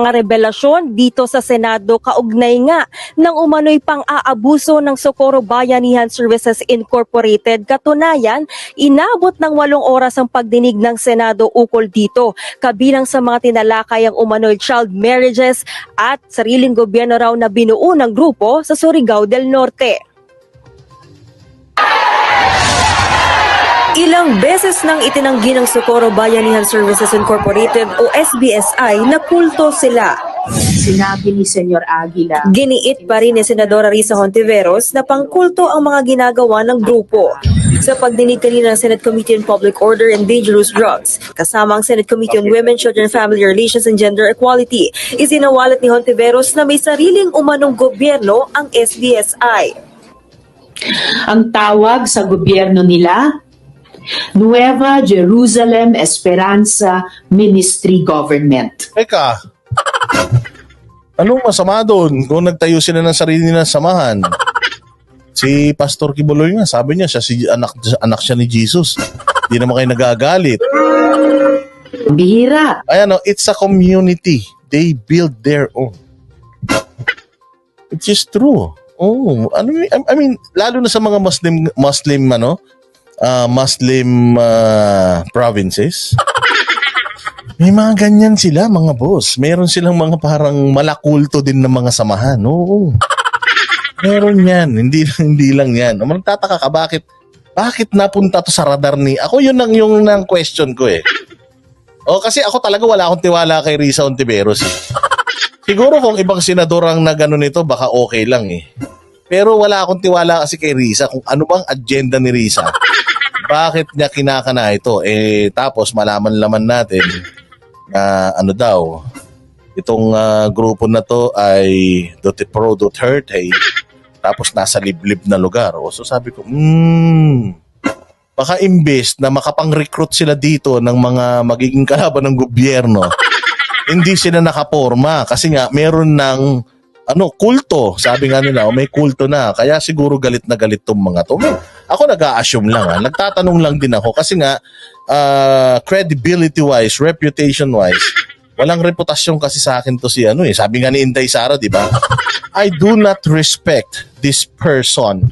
mga revelasyon dito sa Senado kaugnay nga ng umano'y pang-aabuso ng Socorro Bayanihan Services Incorporated. Katunayan, inabot ng walong oras ang pagdinig ng Senado ukol dito, kabilang sa mga tinalakay ang umano'y child marriages at sariling gobyerno raw na binuo ng grupo sa Surigao del Norte. Ilang beses nang itinanggi ng Socorro Bayanihan Services Incorporated o SBSI na kulto sila. Sinabi ni Senyor Aguila, Giniit pa rin ni Senadora Risa Hontiveros na pangkulto ang mga ginagawa ng grupo. Sa pagdinig kanina ng Senate Committee on Public Order and Dangerous Drugs, kasama ang Senate Committee on Women, Children, Family Relations and Gender Equality, isinawalat ni Hontiveros na may sariling umanong gobyerno ang SBSI. ang tawag sa gobyerno nila, Nueva Jerusalem Esperanza Ministry Government. Teka. Anong masama doon kung nagtayo sila ng sarili nilang samahan? Si Pastor Kibuloy nga, sabi niya, siya si anak, anak siya ni Jesus. Hindi naman kayo nagagalit. Bihira. Ayan o, it's a community. They build their own. Which is true. Oh, ano I mean, lalo na sa mga Muslim Muslim ano, ah, Muslim ah, provinces. May mga ganyan sila, mga boss. Meron silang mga parang malakulto din ng mga samahan. Oo. Meron yan. Hindi, hindi lang yan. Magtataka ka, bakit, bakit napunta to sa radar ni... Ako yun ang yung nang question ko eh. O kasi ako talaga wala akong tiwala kay Risa Ontiveros. Eh. Siguro kung ibang senador ang nagano nito, baka okay lang eh. Pero wala akong tiwala kasi kay Risa kung ano bang agenda ni Risa. Bakit niya kinakana ito? Eh, tapos malaman-laman natin na ano daw, itong ah, grupo na to ay Duterte Pro Duterte tapos nasa liblib na lugar. O, so sabi ko, hmm, baka imbes na makapang-recruit sila dito ng mga magiging kalaban ng gobyerno, hindi sila nakaporma kasi nga meron ng ano, kulto. Sabi nga nila, oh, may kulto na. Kaya siguro galit na galit tong mga to. May- Ako nag-a-assume lang. Ha. Nagtatanong lang din ako kasi nga ah, credibility-wise, reputation-wise, walang reputasyon kasi sa akin to si ano eh. Sabi nga ni Inday Sara, di ba? I do not respect this person.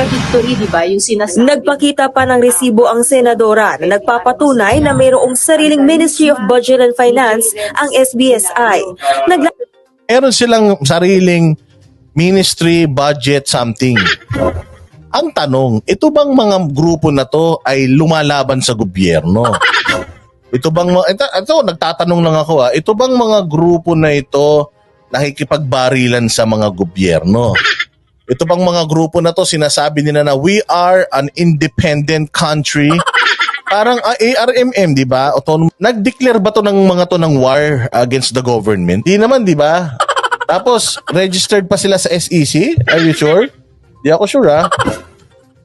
Victory, di ba? Yung sinasabi. Nagpakita pa ng resibo ang senadora na nagpapatunay na mayroong sariling Ministry of Budget and Finance ang SBSI. Nagla- meron silang sariling ministry budget something. Ang tanong, ito bang mga grupo na to ay lumalaban sa gobyerno? Ito bang ito, ito, nagtatanong lang ako ah, ito bang mga grupo na ito nakikipagbarilan sa mga gobyerno? Ito bang mga grupo na to sinasabi nila na we are an independent country? Parang ah, ARMM, di ba? Autonom- Nag-declare ba to ng mga to ng war against the government? Di naman, di ba? Tapos, registered pa sila sa SEC? Are you sure? Di ako sure, ah.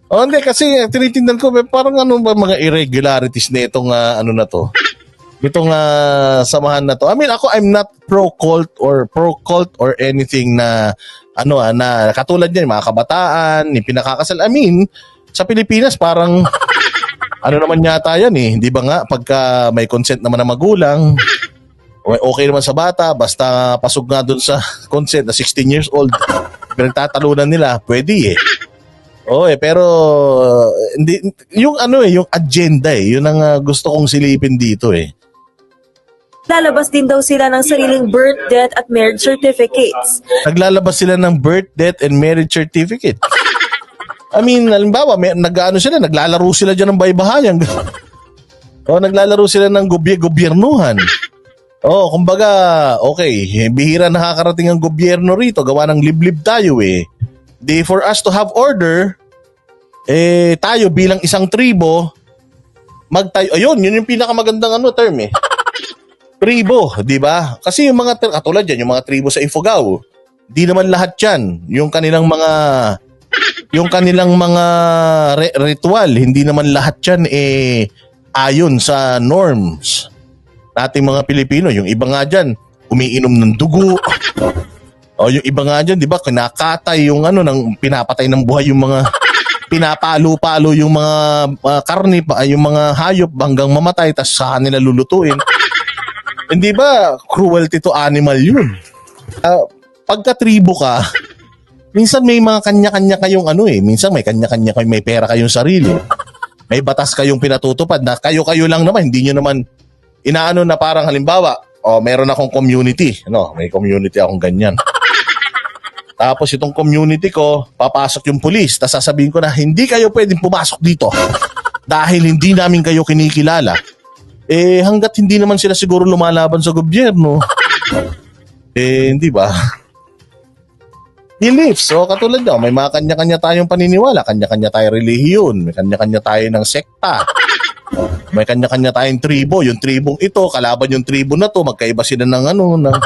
Oh, hindi, kasi eh, tinitingnan ko, eh, parang ano ba mga irregularities na itong ah, ano na to? Itong ah, samahan na to. I mean, ako, I'm not pro-cult or pro-cult or anything na ano na katulad yan, mga kabataan, yung pinakakasal. I mean, sa Pilipinas, parang ano naman yata yan eh. Di ba nga, pagka may consent naman ng magulang, okay naman sa bata, basta pasok nga dun sa consent na 16 years old, pinagtatalunan nila, pwede eh. Oo eh, pero hindi, yung ano eh, yung agenda eh, yun ang uh, gusto kong silipin dito eh. Lalabas din daw sila ng sariling birth, death at marriage certificates. Naglalabas sila ng birth, death, and marriage certificate. I mean, halimbawa, may, nag-ano sila, naglalaro sila dyan ng baybahayan. o, naglalaro sila ng goby- gobyernuhan. Oh, kumbaga, okay, bihira nakakarating ang gobyerno rito, gawa ng liblib tayo eh. Di for us to have order, eh tayo bilang isang tribo, magtayo, ayun, yun yung pinakamagandang ano term eh. Tribo, di ba? Kasi yung mga, katulad yan, yung mga tribo sa Ifugao, di naman lahat yan. Yung kanilang mga, yung kanilang mga re- ritual, hindi naman lahat yan eh ayon sa norms nating mga Pilipino. Yung iba nga dyan, umiinom ng dugo. o yung iba nga dyan, di ba, kinakatay yung ano, ng, pinapatay ng buhay yung mga pinapalo-palo yung mga uh, karni, pa, yung mga hayop hanggang mamatay, tapos sa kanila lulutuin. Hindi ba cruelty to animal yun? Ah, pagka tribo ka, minsan may mga kanya-kanya kayong ano eh. Minsan may kanya-kanya kayong may pera kayong sarili. May batas kayong pinatutupad na kayo-kayo lang naman. Hindi nyo naman inaano na parang halimbawa, oh, meron akong community. No, may community akong ganyan. Tapos itong community ko, papasok yung pulis. Tapos sasabihin ko na, hindi kayo pwedeng pumasok dito. Dahil hindi namin kayo kinikilala. Eh, hanggat hindi naman sila siguro lumalaban sa gobyerno. eh, hindi ba? Beliefs. So, katulad daw, may mga kanya-kanya tayong paniniwala. Kanya-kanya tayong relihiyon. May kanya-kanya tayo ng sekta. May kanya-kanya tayong tribo. Yung tribong ito, kalaban yung tribo na to. Magkaiba sila ng ano, ng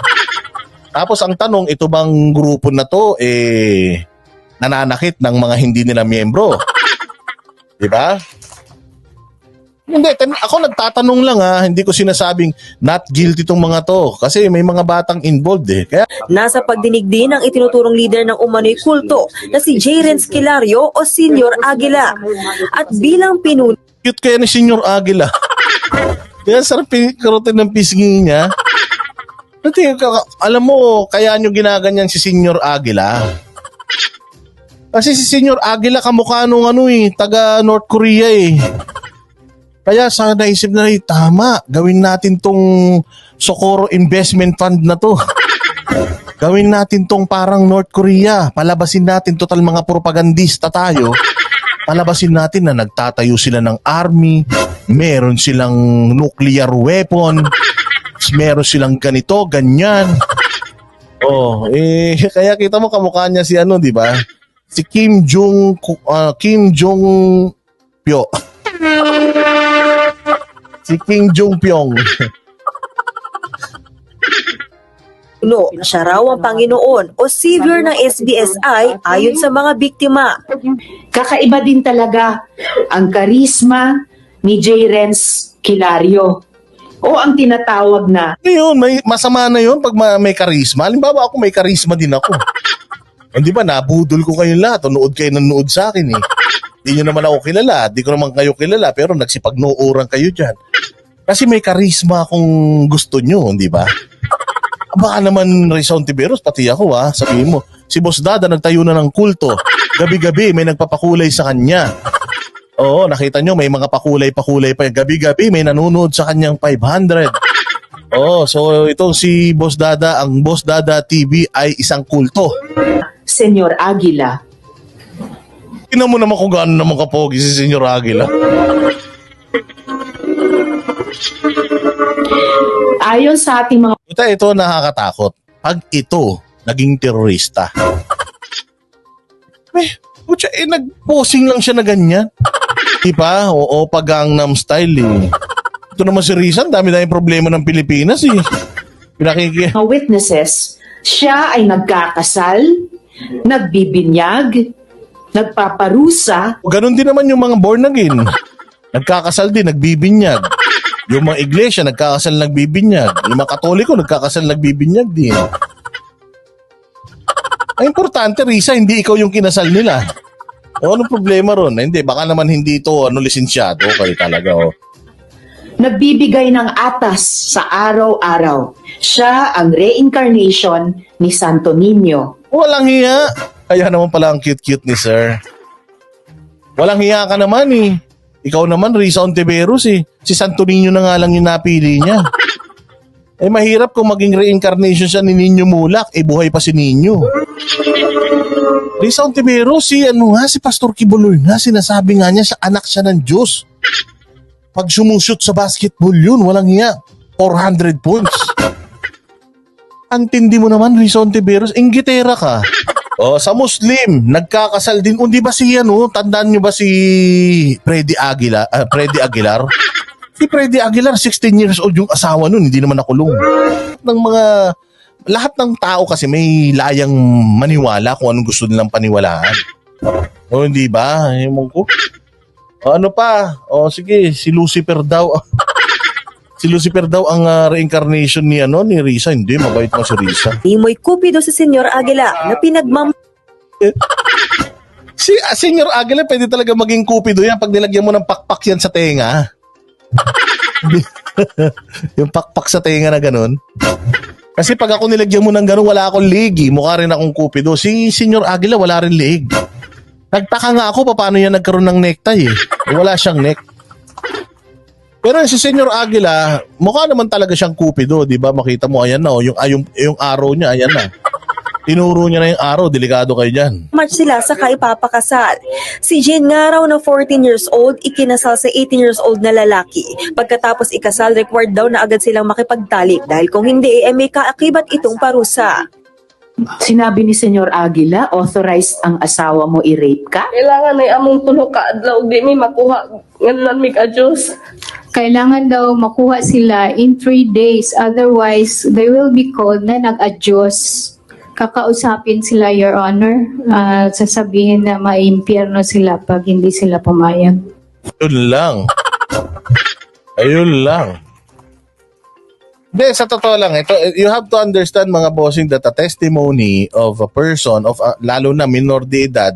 tapos ang tanong, ito bang grupo na to eh nananakit ng mga hindi nila miyembro? 'Di ba? Hindi, tan- ako nagtatanong lang ha, hindi ko sinasabing not guilty tong mga to kasi may mga batang involved eh. Kaya Nasa pagdinig din ang itinuturong leader ng umano'y kulto na si J. Renz Kilario o Senior Aguila. At bilang pinuno cute kaya ni Senyor Aguila. Kaya sarap karotin ng pisngi niya. Dati, alam mo, kaya nyo ginaganyan si Senyor Aguila. Kasi si Senyor Aguila kamukha nung ano eh, taga North Korea eh. Kaya sa naisip na rin, tama, gawin natin tong Socorro Investment Fund na to. gawin natin tong parang North Korea. Palabasin natin total mga propagandista tayo. Palabasin natin na nagtatayo sila ng army, meron silang nuclear weapon, meron silang ganito, ganyan. Oh, eh kaya kita mo kamukha niya si ano, 'di ba? Si Kim Jong ah, Kim Jong Pyo. si Kim Jong Pyong. na siya raw ang Panginoon o Savior ng SBSI ayon sa mga biktima. Kakaiba din talaga ang karisma ni J. Renz Kilario. O ang tinatawag na Yun, may masama na 'yun pag ma- may karisma. Halimbawa ako may karisma din ako. Hindi ba nabudol ko kayo lahat, o nood kayo ng nood sa akin eh. Hindi nyo naman ako kilala, di ko naman kayo kilala, pero nagsipagnuuran kayo dyan. Kasi may karisma akong gusto nyo, di ba? Baka naman Rizon Tiberos, pati ako ha, sabihin mo. Si Boss Dada nagtayo na ng kulto. Gabi-gabi may nagpapakulay sa kanya. Oo, nakita nyo, may mga pakulay-pakulay pa. Gabi-gabi may nanonood sa kanyang 500. Oo, so itong si Boss Dada, ang Boss Dada TV ay isang kulto. Senyor Aguila. Tingnan mo naman kung gaano naman kapogi si Senyor Aguila. Ayon sa ating mga Ito, ito nakakatakot. Pag ito naging terorista. Eh, putya, eh, nag-posing lang siya na ganyan. Di ba? Oo, pag Gangnam Style eh. Ito naman si Rizal, dami na yung problema ng Pilipinas eh. Pinakiki... mga witnesses, siya ay nagkakasal, nagbibinyag, nagpaparusa, Ganon din naman yung mga born again. Nagkakasal din, nagbibinyag. Yung mga iglesia, nagkakasal, nagbibinyag. Yung mga katoliko, nagkakasal, nagbibinyag din. Ang importante, Risa, hindi ikaw yung kinasal nila. O anong problema ron? Hindi, baka naman hindi ito ano, lisensyado. Okay talaga, oh. nagbibigay ng atas sa araw-araw. Siya ang reincarnation ni Santo Niño. Walang hiya. Kaya naman pala ang cute-cute ni sir. Walang hiya ka naman eh. Ikaw naman, Risa Ontiveros eh. Si Santo Niño na nga lang yung napili niya. Eh mahirap kung maging reincarnation siya ni Niño Mulak, eh buhay pa si Niño. Risa Ontiveros, si ano nga, si Pastor Kibuloy nga, sinasabi nga niya sa anak siya ng Diyos. Pag sumushoot sa basketball yun, walang hiya. 400 points. Antindi mo naman, Risa Ontiveros, inggitera ka. Oh, sa Muslim, nagkakasal din. Hindi ba si ano, tandaan nyo ba si Freddy Aguilar? ah, Freddy Aguilar? Si Freddy Aguilar, 16 years old yung asawa nun, hindi naman nakulong. Ng mga, lahat ng tao kasi may layang maniwala kung anong gusto nilang paniwalaan. O, hindi ba? Ewan ko. O, ano pa? O, sige, si Lucifer daw. si Lucifer daw ang ah, reincarnation ni ano ni Risa. Hindi, mabait mo si Risa. Di mo'y kupido si Senyor Aguila na pinagmam Si ah, Senyor Aguila, pwede talaga maging kupido yan pag nilagyan mo ng pakpak yan sa tenga. yung pakpak sa tenga na ganun. Kasi pag ako nilagyan mo ng ganun, wala akong leeg. eh. Mukha rin akong kupido. Si Senyor Aguila, wala rin leeg. Nagtaka nga ako pa paano yan nagkaroon ng necktie eh. Eh, Wala siyang neck. Pero si Senyor Aguila, mukha naman talaga siyang kupido, di ba? Makita mo, ayan na, oh, yung, ay, yung, yung arrow niya, ayan na. Tinuro niya na yung arrow, delikado kayo dyan. March sila sa kaipapakasal. Si Jane nga raw na 14 years old, ikinasal sa 18 years old na lalaki. Pagkatapos ikasal, required daw na agad silang makipagtalik dahil kung hindi, eh, may kaakibat itong parusa. Sinabi ni Senyor Aguila, authorized ang asawa mo i-rape ka? Kailangan ay among tulo ka adlaw di mi makuha ngalan mi ka Diyos. kailangan daw makuha sila in three days. Otherwise, they will be called na nag-adjust. Kakausapin sila, Your Honor. Ah, sasabihin na maimpyerno sila pag hindi sila pumayag. Yun lang. Ayun lang. Hindi, sa totoo lang, ito, you have to understand mga bossing that a testimony of a person, of a- lalo na minor de edad,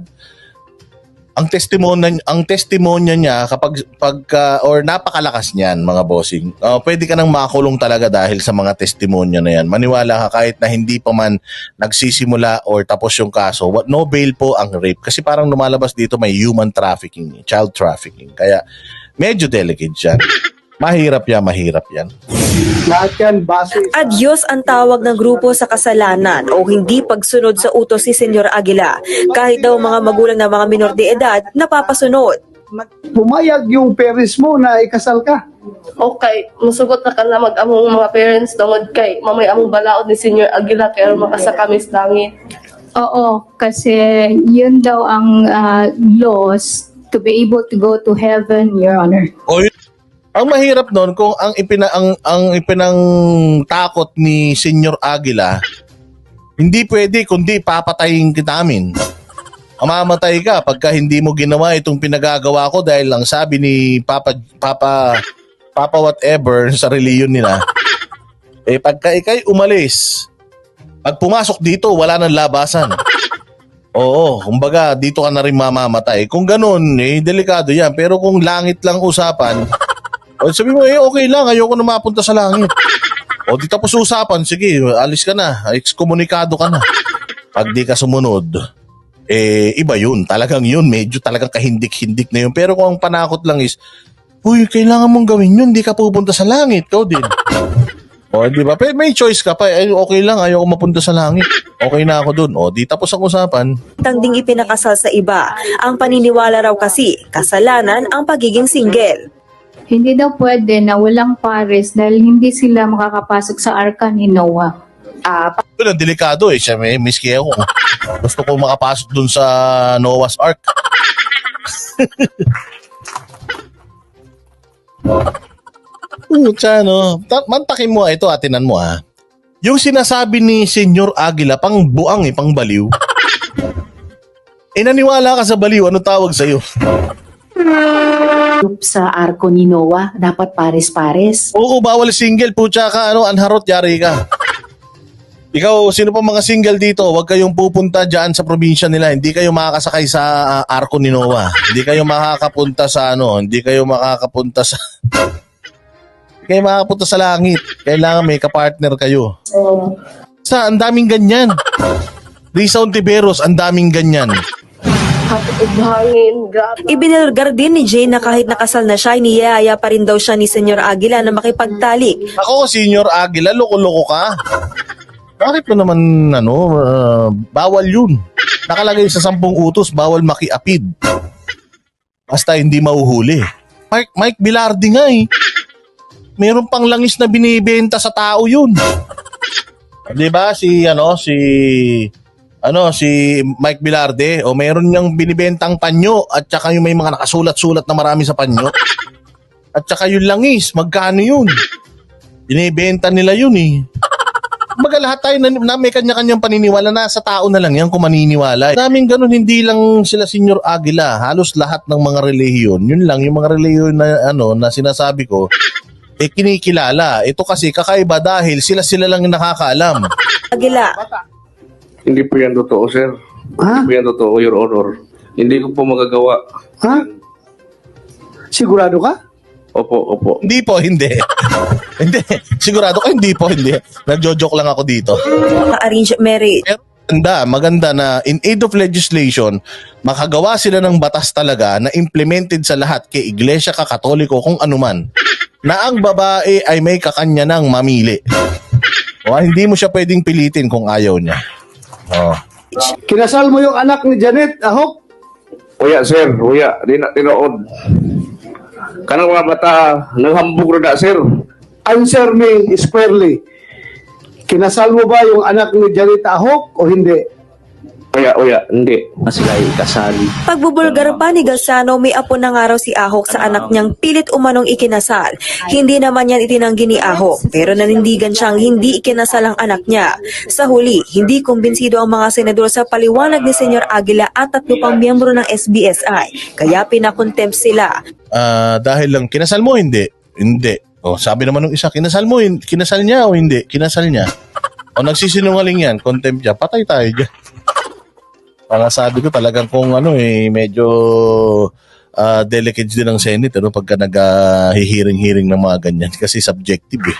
ang testimonya ang testimonya niya kapag pagka or napakalakas niyan mga bossing. Uh, pwede ka nang makulong talaga dahil sa mga testimonya na yan. Maniwala ka kahit na hindi pa man nagsisimula or tapos yung kaso. What no bail po ang rape kasi parang lumalabas dito may human trafficking, child trafficking. Kaya medyo delicate yan. Mahirap yan, mahirap yan. Lahat yan base sa Adyos ang tawag ng grupo sa kasalanan o hindi pagsunod sa utos ni Senyor Aguila. Kahit daw mga magulang na mga minor de edad, napapasunod. pumayag yung parents mo na ikasal ka. Okay, musugot na ka na mag among mga parents tungod kay mamay among balaod ni Senior Aguila kay makasa kami sa langit. Oo, kasi yun daw ang ah, laws to be able to go to heaven, Your Honor. O yun- ang mahirap noon kung ang ipina ang ang ipinang takot ni Senyor Aguila hindi pwede kundi papatayin kita amin. Mamamatay ka pagka hindi mo ginawa itong pinagagawa ko dahil lang sabi ni Papa Papa Papa whatever sa reliyon nila. Eh pagka ikay umalis, pag pumasok dito wala nang labasan. Oo, kumbaga dito ka na rin mamamatay. Kung ganun, eh delikado yan. Pero kung langit lang usapan, o sabi mo, eh, okay lang, ayoko na mapunta sa langit. O di tapos usapan, sige, alis ka na, ekskomunikado ka na. Pag di ka sumunod, eh, iba yun. Talagang yun, medyo talagang kahindik-hindik na yun. Pero kung ang panakot lang is, Uy, kailangan mong gawin yun, di ka pupunta sa langit, ikaw din. o, di ba? Pero may choice ka pa, eh, okay lang, ayoko mapunta sa langit. Okay na ako dun. O, di tapos ang usapan. Tangding ipinakasal sa iba. Ang paniniwala raw kasi, kasalanan ang pagiging single. Hindi daw pwede na walang pares dahil hindi sila makakapasok sa arka ni Noah. Ah, Yun ang delikado eh. Siya may miski ako. Gusto ko makapasok dun sa Noah's Ark. Pucha, no? Ta- mantakin mo, ito atinan mo ha. Yung sinasabi ni Senyor Aguila, pang buang eh, pang baliw. eh naniwala ka sa baliw, ano tawag sa'yo? Sa arko ni Noah, dapat pares-pares. Oo, bawal single, pucha ka, ano, anharot, yari ka. Ikaw, sino pa mga single dito, huwag kayong pupunta dyan sa probinsya nila. Hindi kayo makakasakay sa ah, arko ni Noah. Hindi kayo makakapunta sa ano, hindi kayo makakapunta sa... hindi kayo makakapunta sa langit. Kailangan may kapartner kayo. Sa, ang daming ganyan. Risa Ontiveros, ang daming ganyan. Hangin, grabe. Ibinulgar din ni Jane na kahit nakasal na siya, niyaya pa rin daw siya ni Senyor Aguila na makipagtalik. Ako, Senior Aguila, loko-loko ka. Bakit mo naman, ano, ah, bawal yun. Nakalagay sa sampung utos, bawal makiapid. Basta hindi mauhuli. Mike, Mike Bilardi nga eh. Meron pang langis na binibenta sa tao yun. Di ba si, ano, si, ano, si Mike Bilarde, o meron niyang binibentang panyo at saka yung may mga nakasulat-sulat na marami sa panyo. At saka yung langis, magkano yun? Binibenta nila yun eh. Kumbaga lahat tayo na, na may kanya-kanyang paniniwala na sa tao na lang yan kung maniniwala. Daming ganun, hindi lang sila Senyor Aguila, halos lahat ng mga relihiyon. Yun lang, yung mga relihiyon na, ano, na sinasabi ko, eh kinikilala. Ito kasi kakaiba dahil sila-sila lang yung nakakaalam. Aguila, Hindi po yan totoo, sir. Ha? Hindi po yan totoo, Your Honor. Hindi ko po magagawa. Ha? Sigurado ka? Opo, opo. Hindi po, hindi. hindi. Sigurado ko hindi po, hindi. Nagjo-joke lang ako dito. Arranged marriage. Pero maganda, maganda na in aid of legislation, makagawa sila ng batas talaga na implemented sa lahat kay iglesia ka katoliko kung anuman. Na ang babae ay may kakanya ng mamili. O hindi mo siya pwedeng pilitin kung ayaw niya. Oh. Kinasal mo yung anak ni Janet Ahok? Uya, sir. Uya. Di na tinuod. Kanang mga bata, naghambog na, sir. Answer me squarely. Kinasal mo ba yung anak ni Janet Ahok o hindi? Uya, uya. Hindi. Na sila ikasal. Pagbubulgar pa ni Gasano, may apo na nga raw si Ahok sa anak niyang pilit umanong ikinasal. Hindi naman yan itinanggi ni Ahok, pero nanindigan siyang hindi ikinasal ang anak niya. Sa huli, hindi kumbinsido ang mga senador sa paliwanag ni Senyor Aguila at tatlo pang miyembro ng SBSI, kaya pinakontempt sila. Ah, dahil lang kinasal mo hindi? Hindi. O sabi naman ng isa, kinasal mo hin- kinasal niya o hindi? Kinasal niya. O nagsisinungaling yan, contempt niya, patay tayo diyan. Para sabi ko talagang kung ano eh medyo ah, delicate din ng Senate ano pagka nag-hihiring-hiring ng mga ganyan kasi subjective eh.